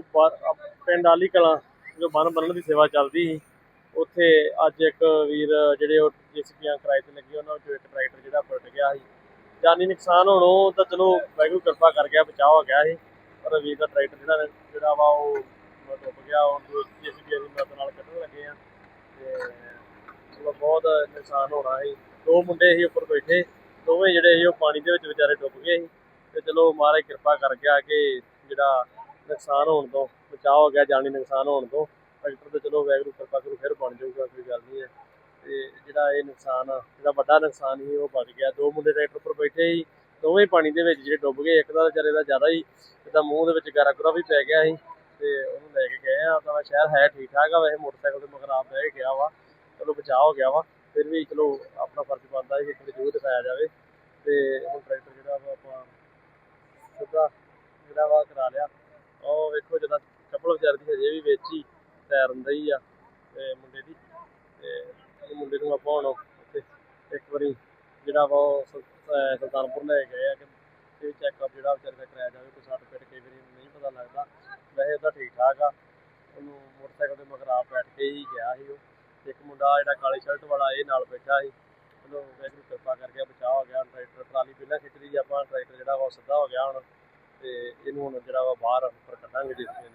ਬਾਰ- up- ਪਿੰਡ ਆਲੀ ਕਲਾਂ ਜੋ ਬੰਨ ਬੰਨਣ ਦੀ ਸੇਵਾ ਚੱਲਦੀ ਸੀ, ਉੱਥੇ ਅੱਜ ਇੱਕ ਵੀਰ ਜਿਹੜੇ ਉਹ ਜੀਸੀਪੀਆਂ ਕਿਰਾਏ ਤੇ ਲੱਗੀ, ਉਹਨਾਂ ਵਿੱਚੋਂ ਇੱਕ ਟਰੈਕਟਰ ਜਿਹੜਾ ਫੁੱਟ ਗਿਆ ਸੀ। ਜਾਨੀ ਨੁਕਸਾਨ ਹੋਣੋਂ ਤਾਂ ਚਲੋ ਵਾਹਿਗੁਰੂ ਕਿਰਪਾ ਕਰ ਗਿਆ, ਬਚਾਅ ਹੋ ਗਿਆ ਸੀ, ਪਰ ਵੀਰ ਦਾ ਟਰੈਕਟਰ ਜਿਹੜਾ ਜਿਹੜਾ ਵਾ ਉਹ ਡੁੱਬ ਗਿਆ ਉਹ ਜੀਸੀਪੀ ਦੀ ਮਦਦ ਨਾਲ ਕੱਢਣ ਲੱਗੇ ਆ। ਤੇ ਮਤਲਬ ਬਹੁਤ ਨੁਕਸਾਨ ਹੋਣਾ ਸੀ। ਦੋ ਮੁੰਡੇ ਸੀ ਉੱਪਰ ਬੈਠੇ, ਦੋਵੇਂ ਜਿਹੜੇ ਸੀ ਉਹ ਪਾਣੀ ਦੇ ਵਿੱਚ ਵਿਚਾਰੇ ਡੁੱਬ ਗਏ ਸੀ। ਤੇ ਚਲੋ ਮਹਾਰਾਜ ਕਿਰਪਾ ਕਰ ਗਿਆ ਕਿ ਜਿਹੜਾ ਨੁਕਸਾਨ ਹੋਣ ਤੋਂ, ਬਚਾਅ ਹੋ ਗਿਆ, ਜਾਨੀ ਨੁਕਸਾਨ ਹੋਣ ਤੋਂ ਟਰੈਕਟਰ ਤੇ ਚਲੋ ਵਾਹਿਗੁਰੂ ਕਿਰਪਾ ਕਰੂ, ਫਿਰ ਬਣ ਜਾਊਗਾ, ਕੋਈ ਗੱਲ ਨਹੀਂ ਹੈ। ਤੇ ਜਿਹੜਾ ਇਹ ਨੁਕਸਾਨ ਆ, ਜਿਹੜਾ ਵੱਡਾ ਨੁਕਸਾਨ ਸੀ, ਉਹ ਬਚ ਗਿਆ। ਦੋ ਮੁੰਡੇ ਟਰੈਕਟਰ ਉੱਪਰ ਬੈਠੇ ਸੀ, ਦੋਵੇਂ ਪਾਣੀ ਦੇ ਵਿੱਚ ਜਿਹੜੇ ਡੁੱਬ ਗਏ, ਇੱਕ ਦਾ ਵਿਚਾਰੇ ਦਾ ਜ਼ਿਆਦਾ ਹੀ ਇਹਦਾ ਮੂੰਹ ਦੇ ਵਿੱਚ ਗਾਰਾ ਗੁਰਾ ਵੀ ਪੈ ਗਿਆ ਸੀ, ਤੇ ਉਹਨੂੰ ਲੈ ਕੇ ਗਏ ਆ, ਤਾਂ ਸ਼ਹਿਰ ਹੈ ਠੀਕ ਠਾਕ ਆ, ਵੈਸੇ ਮੋਟਰਸਾਈਕਲ ਤੇ ਮਗਰ ਆਪ ਬਹਿ ਕੇ ਗਿਆ ਵਾ, ਚਲੋ ਬਚਾਅ ਹੋ ਗਿਆ ਵਾ, ਫਿਰ ਵੀ ਚਲੋ ਆਪਣਾ ਫਰਜ਼ ਬਣਦਾ ਹੈ ਕਿ ਇੱਕ ਜ਼ਰੂਰ ਦਿਖਾਇਆ ਜਾਵੇ, ਤੇ ਹੁਣ ਟਰੈਕਟਰ ਜਿਹੜਾ ਵਾ ਆਪਾਂ ਸਿੱਧਾ ਜਿਹੜਾ ਵਾ ਕਰਾ ਲਿਆ। ਉਹ ਵੇਖੋ ਜਦੋਂ ਚੱਪਲ ਵਿਚਾਰ ਦੀ ਹਜੇ ਵੀ ਵੇਚੀ ਹੀ ਤੈਰਨ ਹੀ ਆ, ਤੇ ਮੁੰਡੇ ਦੀ, ਤੇ ਮੁੰਡੇ ਨੂੰ ਆਪਾਂ ਹੁਣ ਉੱਥੇ ਇੱਕ ਵਾਰੀ ਜਿਹੜਾ ਵਾ ਉਹ ਸੁਲ- ਸੁਲਤਾਨਪੁਰ ਲੈ ਗਏ ਆ, ਕਿ ਇਹ ਚੈੱਕਅਪ ਜਿਹੜਾ ਵਿਚਾਰੇ ਦਾ ਕਰਾਇਆ ਜਾਵੇ, ਕੋਈ ਸੱਟ ਪਿੱਟ ਕਈ ਵਾਰੀ ਨਹੀਂ ਪਤਾ ਲੱਗਦਾ। ਵੈਸੇ ਤਾਂ ਠੀਕ ਠਾਕ ਆ, ਉਹਨੂੰ ਮੋਟਰਸਾਈਕਲ ਤੇ ਮਗਰ ਆਪ ਬੈਠ ਕੇ ਹੀ ਗਿਆ ਸੀ ਉਹ। ਇੱਕ ਮੁੰਡਾ ਜਿਹੜਾ ਕਾਲੀ ਸ਼ਰਟ ਵਾਲਾ, ਇਹ ਨਾਲ ਬੈਠਾ ਸੀ। ਚਲੋ ਵਾਹਿਗੁਰੂ ਕਿਰਪਾ ਕਰਕੇ ਬਚਾਅ ਹੋ ਗਿਆ ਟਰੈਕਟਰ, ਟਰਾਲੀ ਪਹਿਲਾਂ ਖਿੱਚ ਲਈ ਆਪਾਂ, ਟਰੈਕਟਰ ਜਿਹੜਾ ਵਾ ਉਹ ਸਿੱਧਾ ਹੋ ਗਿਆ ਹੁਣ। ਤੇ ਇਹਨੂੰ ਹੁਣ ਜਿਹੜਾ ਵਾ ਬਾਹਰ ਉੱਪਰ ਕੱਢਾਂਗੇ ਜਿਸ ਦੀ